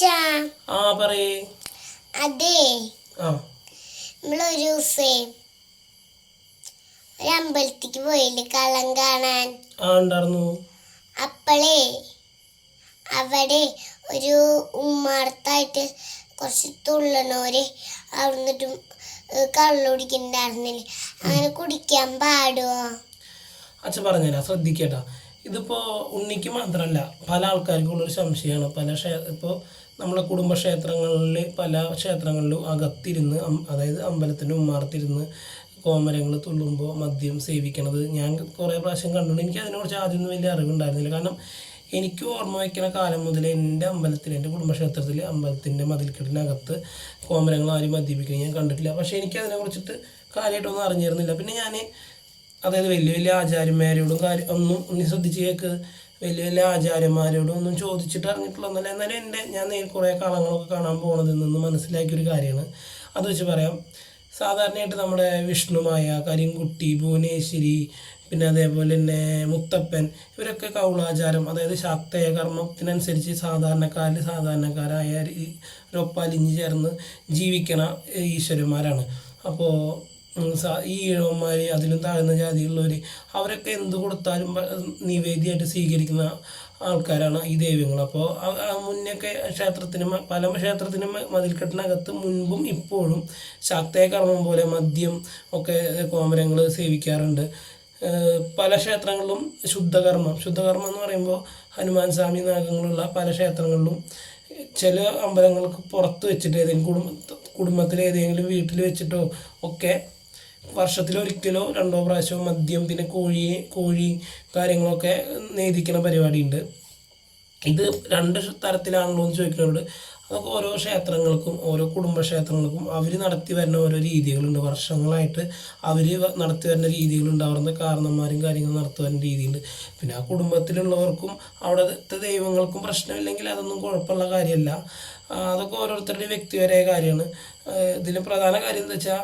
ആ പറയേ. അതെ. ആ. നമ്മളൊരു ദിവസേ ഒരു അമ്പലത്തിക്ക് പോയില്ലേ കള്ളം കാണാൻ? അപ്പളേ അവിടെ ഒരു ഉമ്മാർത്തായിട്ട് കുറച്ച് തുള്ളണോര് അവിടുന്നിട്ടും കള്ളു കുടിക്കണ്ടായിരുന്നില്ലേ അങ്ങനെ കുടിക്കാൻ പാടുവോ? അച്ഛൻ പറഞ്ഞുതരാം. ശ്രദ്ധിക്കട്ടാ ഇതിപ്പോ ഉണ്ണിക്ക് മാത്രമല്ല പല ആൾക്കാർക്കും ഉള്ളൊരു സംശയമാണ്. പല ഇപ്പോ ഇപ്പോൾ നമ്മളെ കുടുംബക്ഷേത്രങ്ങളിൽ പല ക്ഷേത്രങ്ങളിലും അകത്തിരുന്ന് അതായത് അമ്പലത്തിന്റെ ഉമ്മാർത്തിരുന്ന് കോമരങ്ങൾ തുള്ളുമ്പോൾ മദ്യം സേവിക്കണത് ഞാൻ കുറേ പ്രാവശ്യം കണ്ടുകൊണ്ട് എനിക്ക് അതിനെക്കുറിച്ച് ആദ്യമൊന്നും വലിയ അറിവുണ്ടായിരുന്നില്ല. കാരണം എനിക്ക് ഓർമ്മ വയ്ക്കുന്ന കാലം മുതൽ എന്റെ അമ്പലത്തിൽ എന്റെ കുടുംബക്ഷേത്രത്തിൽ അമ്പലത്തിന്റെ മതിൽക്കെട്ടിനകത്ത് കോമരങ്ങൾ ആരും മദ്യപിക്കുന്നത് ഞാൻ കണ്ടിട്ടില്ല. പക്ഷേ എനിക്ക് അതിനെക്കുറിച്ചിട്ട് കാര്യമായിട്ടൊന്നും അറിഞ്ഞിരുന്നില്ല. പിന്നെ ഞാൻ അതായത് വലിയ വലിയ ആചാര്യന്മാരോടും കാര്യം ഒന്നും ഒന്ന് ശ്രദ്ധിച്ച് കേൾക്ക് വലിയ വലിയ ആചാര്യന്മാരോടും ഒന്നും ചോദിച്ചിട്ട് അറിഞ്ഞിട്ടുള്ളതല്ല എന്നാലും എന്റെ ഞാൻ നേരിൽ കുറേ കാലങ്ങളൊക്കെ കാണാൻ പോണതിൽ നിന്ന് മനസ്സിലാക്കിയൊരു കാര്യമാണ്. അത് വെച്ച് പറയാം. സാധാരണയായിട്ട് നമ്മുടെ വിഷ്ണുമായ കരിങ്കുട്ടി ഭുവനേശ്വരി പിന്നെ അതേപോലെ തന്നെ മുത്തപ്പൻ ഇവരൊക്കെ കൗളാചാരം അതായത് ശാക്തേയ കർമ്മത്തിനനുസരിച്ച് സാധാരണക്കാരിൽ സാധാരണക്കാരായ ഒപ്പാലിഞ്ഞ് ചേർന്ന് ജീവിക്കണ ഈശ്വരന്മാരാണ്. അപ്പോൾ ഈ ഈഴവന്മാർ അതിലും താഴ്ന്ന ജാതിയിലുള്ളവർ അവരൊക്കെ എന്ത് കൊടുത്താലും നിവേദ്യമായിട്ട് സ്വീകരിക്കുന്ന ആൾക്കാരാണ് ഈ ദൈവങ്ങൾ. അപ്പോൾ മുന്നൊക്കെ ക്ഷേത്രത്തിനും പല ക്ഷേത്രത്തിനും മതിൽക്കെട്ടിനകത്ത് മുൻപും ഇപ്പോഴും ശാക്തേയ കർമ്മം പോലെ മദ്യം ഒക്കെ കോമരങ്ങൾ സേവിക്കാറുണ്ട്. പല ക്ഷേത്രങ്ങളിലും ശുദ്ധകർമ്മം. ശുദ്ധകർമ്മം എന്ന് പറയുമ്പോൾ ഹനുമാൻ സ്വാമി നാഗങ്ങളുള്ള പല ക്ഷേത്രങ്ങളിലും ചില അമ്പലങ്ങൾക്ക് പുറത്ത് വെച്ചിട്ട് ഏതെങ്കിലും കുടുംബ കുടുംബത്തിലെ ഏതെങ്കിലും വീട്ടിൽ വെച്ചിട്ടോ ഒക്കെ വർഷത്തിലൊരിക്കലോ രണ്ടോ പ്രാവശ്യമോ മദ്യം പിന്നെ കോഴി കോഴി കാര്യങ്ങളൊക്കെ നേദിക്കുന്ന പരിപാടിയുണ്ട്. ഇത് രണ്ട് തരത്തിലാണല്ലോ എന്ന് ചോദിക്കുന്നവരോട് അതൊക്കെ ഓരോ ക്ഷേത്രങ്ങൾക്കും ഓരോ കുടുംബക്ഷേത്രങ്ങൾക്കും അവർ നടത്തി വരുന്ന ഓരോ രീതികളുണ്ട്. വർഷങ്ങളായിട്ട് അവർ നടത്തി വരുന്ന രീതികളുണ്ട് അവിടുന്ന് കാരണന്മാരും കാര്യങ്ങളും നടത്തി വരുന്ന രീതിയുണ്ട്. പിന്നെ ആ കുടുംബത്തിലുള്ളവർക്കും അവിടുത്തെ ദൈവങ്ങൾക്കും പ്രശ്നമില്ലെങ്കിൽ അതൊന്നും കുഴപ്പമുള്ള കാര്യമല്ല. അതൊക്കെ ഓരോരുത്തരുടെ വ്യക്തിപരമായ കാര്യമാണ്. ഇതിൽ പ്രധാന കാര്യം എന്താ വെച്ചാൽ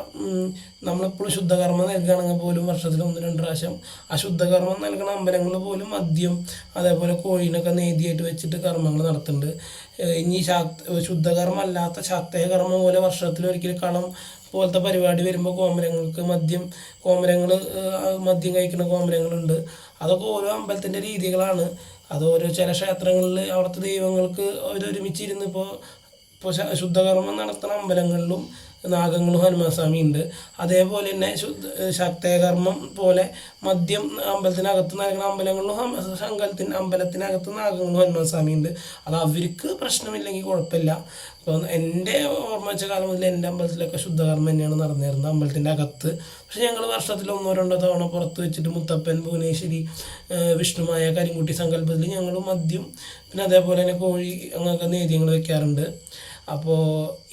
നമ്മളെപ്പോഴും ശുദ്ധകർമ്മം നൽകുകയാണെങ്കിൽ പോലും വർഷത്തിൽ ഒന്ന് രണ്ട് പ്രാവശ്യം ആ ശുദ്ധകർമ്മം നൽകുന്ന അമ്പലങ്ങളിൽ പോലും മദ്യം അതേപോലെ കോഴീനൊക്കെ നേതിയായിട്ട് വെച്ചിട്ട് കർമ്മങ്ങൾ നടത്തുന്നുണ്ട്. ഇനി ശാക്ത ശുദ്ധകർമ്മം അല്ലാത്ത ശാക്തേയ കർമ്മം പോലെ വർഷത്തിൽ ഒരിക്കൽ കളം പോലത്തെ പരിപാടി വരുമ്പോൾ കോമരങ്ങൾക്ക് മദ്യം കോമരങ്ങൾ മദ്യം കഴിക്കുന്ന കോമരങ്ങളുണ്ട്. അതൊക്കെ ഓരോ അമ്പലത്തിന്റെ രീതികളാണ്. അത് ഓരോ ചില ക്ഷേത്രങ്ങളിൽ അവിടുത്തെ ദൈവങ്ങൾക്ക് അവരൊരുമിച്ചിരുന്ന് ഇപ്പോൾ ഇപ്പോൾ ശുദ്ധകർമ്മം നടത്തുന്ന അമ്പലങ്ങളിലും നാഗങ്ങളും ഹനുമാൻസ്വാമി ഉണ്ട് അതേപോലെ തന്നെ ശുദ്ധ ശക്തകർമ്മം പോലെ മദ്യം അമ്പലത്തിനകത്ത് നൽകുന്ന അമ്പലങ്ങളിലും ശങ്കലത്തിന് അമ്പലത്തിനകത്ത് നാഗങ്ങളും ഹനുമാൻസ്വാമി ഉണ്ട് അത് അവർക്ക് പ്രശ്നമില്ലെങ്കിൽ കുഴപ്പമില്ല. അപ്പോൾ എന്റെ ഓർമ്മ വെച്ച കാലം മുതൽ എന്റെ അമ്പലത്തിലൊക്കെ ശുദ്ധകർമ്മം തന്നെയാണ് നടന്നിരുന്നത് അമ്പലത്തിന്റെ അകത്ത്. പക്ഷെ ഞങ്ങൾ വർഷത്തിൽ ഒന്നോ രണ്ടോ തവണ പുറത്ത് വെച്ചിട്ട് മുത്തപ്പൻ ഭുവനേശ്വരി വിഷ്ണുമായ കരിങ്കുട്ടി സങ്കല്പത്തിൽ ഞങ്ങൾ മദ്യം പിന്നെ അതേപോലെ തന്നെ കോഴി അങ്ങനെയൊക്കെ നേദ്യങ്ങൾ വെക്കാറുണ്ട്. അപ്പോൾ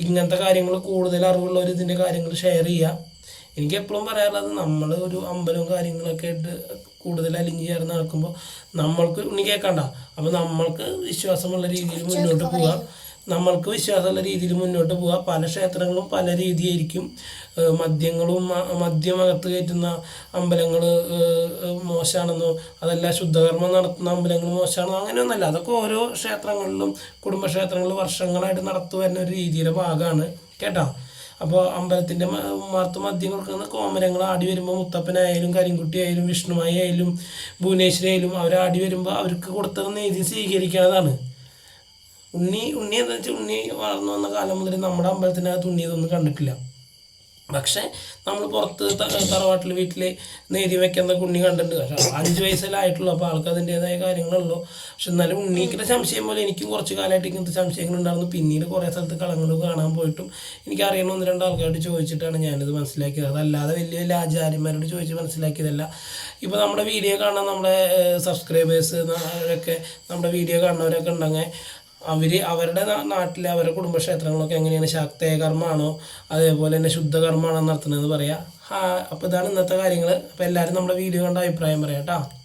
ഇങ്ങനത്തെ കാര്യങ്ങൾ കൂടുതൽ അറിവുള്ളവർ ഇതിന്റെ കാര്യങ്ങൾ ഷെയർ ചെയ്യുക എനിക്ക് എപ്പോഴും പറയാനുള്ളത് നമ്മൾ ഒരു അമ്പലവും കാര്യങ്ങളൊക്കെ ആയിട്ട് കൂടുതൽ അലിഞ്ഞ് ചേർന്ന് നടക്കുമ്പോൾ നമ്മൾക്ക് ഉണ്ണി കേൾക്കണ്ട അപ്പോൾ നമ്മൾക്ക് വിശ്വാസമുള്ള രീതിയിൽ മുന്നോട്ട് പോകാം നമ്മൾക്ക് വിശ്വാസമുള്ള രീതിയിൽ മുന്നോട്ട് പോവുക. പല ക്ഷേത്രങ്ങളും പല രീതിയായിരിക്കും. മദ്യങ്ങളും മദ്യമകത്ത് കയറ്റുന്ന അമ്പലങ്ങൾ മോശമാണെന്നോ അതല്ല ശുദ്ധകർമ്മം നടത്തുന്ന അമ്പലങ്ങൾ മോശമാണോ അങ്ങനെയൊന്നുമല്ല. അതൊക്കെ ഓരോ ക്ഷേത്രങ്ങളിലും കുടുംബക്ഷേത്രങ്ങളിൽ വർഷങ്ങളായിട്ട് നടത്തു വരുന്ന ഒരു രീതിയുടെ ഭാഗമാണ്. കേട്ടോ? അപ്പോൾ അമ്പലത്തിന്റെ മാർത്ത് മദ്യം കൊടുക്കുന്ന കോമരങ്ങൾ ആടി വരുമ്പോൾ മുത്തപ്പനായാലും കരിങ്കുട്ടിയായാലും വിഷ്ണുമായി ആയാലും ഭുവനേശ്വരി ആയാലും അവർ ആടി വരുമ്പോൾ അവർക്ക് കൊടുത്തത് നീതി സ്വീകരിക്കുന്നതാണ് ഉണ്ണി ഉണ്ണി എന്താ വെച്ചാൽ ഉണ്ണി വളർന്നു വന്ന കാലം മുതൽ നമ്മുടെ അമ്പലത്തിനകത്ത് ഉണ്ണി ഇതൊന്നും കണ്ടിട്ടില്ല. പക്ഷെ നമ്മൾ പുറത്ത് തറവാട്ടിൽ വീട്ടിൽ നേരി വെക്കുന്ന ഉണ്ണി കണ്ടിട്ടുണ്ട്. പക്ഷെ അഞ്ച് വയസ്സിലായിട്ടുള്ളൂ. അപ്പോൾ ആൾക്ക് അതിന്റെതായ കാര്യങ്ങളുള്ളൂ. പക്ഷെ എന്നാലും ഉണ്ണിക്കിന്റെ സംശയം പോലെ എനിക്കും കുറച്ച് കാലമായിട്ട് ഇങ്ങനത്തെ സംശയങ്ങളുണ്ടായിരുന്നു പിന്നീട് കുറേ സ്ഥലത്ത് കളങ്ങൾ കാണാൻ പോയിട്ടും എനിക്ക് അറിയണ ഒന്ന് രണ്ട് ആൾക്കാരോട് ചോദിച്ചിട്ടാണ് ഞാനിത് മനസ്സിലാക്കിയത്. അതല്ലാതെ വലിയ വലിയ ആചാര്യന്മാരോട് ചോദിച്ച് മനസ്സിലാക്കിയതല്ല. ഇപ്പോൾ നമ്മുടെ വീഡിയോ കാണാൻ നമ്മുടെ സബ്സ്ക്രൈബേഴ്സ് അവരൊക്കെ നമ്മുടെ വീഡിയോ കാണുന്നവരൊക്കെ ഉണ്ടെങ്കിൽ അവർ അവരുടെ നാട്ടിലെ അവരുടെ കുടുംബക്ഷേത്രങ്ങളൊക്കെ എങ്ങനെയാണ്? ശാക്തേയ കർമ്മമാണോ അതേപോലെ തന്നെ ശുദ്ധകർമ്മമാണോ നടത്തുന്നതെന്ന് പറയാം. അപ്പോൾ ഇതാണ് ഇന്നത്തെ കാര്യങ്ങൾ അപ്പോൾ എല്ലാവരും നമ്മുടെ വീഡിയോ കണ്ട അഭിപ്രായം പറയാം കേട്ടോ.